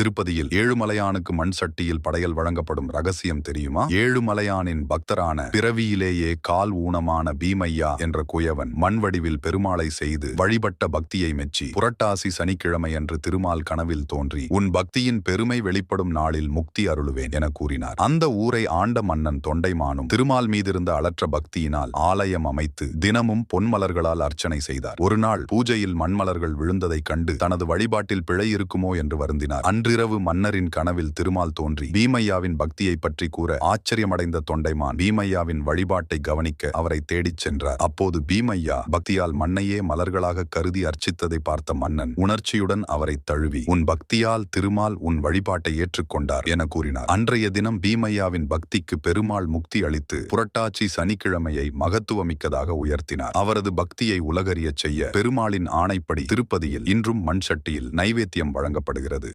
திருப்பதியில் ஏழுமலையானுக்கு மண் சட்டியில் படையல் வழங்கப்படும் ரகசியம் தெரியுமா? ஏழுமலையானின் பக்தரான பிறவியிலேயே கால் ஊனமான பீமையா என்ற குயவன் மண் வடிவில் பெருமாளை செய்து வழிபட்ட பக்தியை மெச்சி புரட்டாசி சனிக்கிழமை அன்று திருமால் கனவில் தோன்றி உன் பக்தியின் பெருமை வெளிப்படும் நாளில் முக்தி அருளுவேன் என கூறினார். அந்த ஊரை ஆண்ட மன்னன் தொண்டைமானும் திருமால் மீதிருந்த அளற்ற பக்தியினால் ஆலயம் அமைத்து தினமும் பொன்மலர்களால் அர்ச்சனை செய்தார். ஒரு நாள் பூஜையில் மண்மலர்கள் விழுந்ததைக் கண்டு தனது வழிபாட்டில் பிழை இருக்குமோ என்று வருந்தினார். அன்று அன்றிரவு மன்னரின் கனவில் திருமால் தோன்றி பீமையாவின் பக்தியை பற்றி கூற ஆச்சரியமடைந்த தொண்டைமான் பீமையாவின் வழிபாட்டை கவனிக்க அவரை தேடிச் சென்றார். அப்போது பீமையா பக்தியால் மண்ணையே மலர்களாக கருதி அர்ச்சித்ததை பார்த்த மன்னன் உணர்ச்சியுடன் அவரை தழுவி உன் பக்தியால் திருமால் உன் வழிபாட்டை ஏற்றுக்கொண்டார் என கூறினார். அன்றைய தினம் பீமையாவின் பக்திக்கு பெருமாள் முக்தி அளித்து புரட்டாச்சி சனிக்கிழமையை மகத்துவமிக்கதாக உயர்த்தினார். அவரது பக்தியை உலகறியச் செய்ய பெருமாளின் ஆணைப்படி திருப்பதியில் இன்றும் மண் சட்டியில் நைவேத்தியம் வழங்கப்படுகிறது.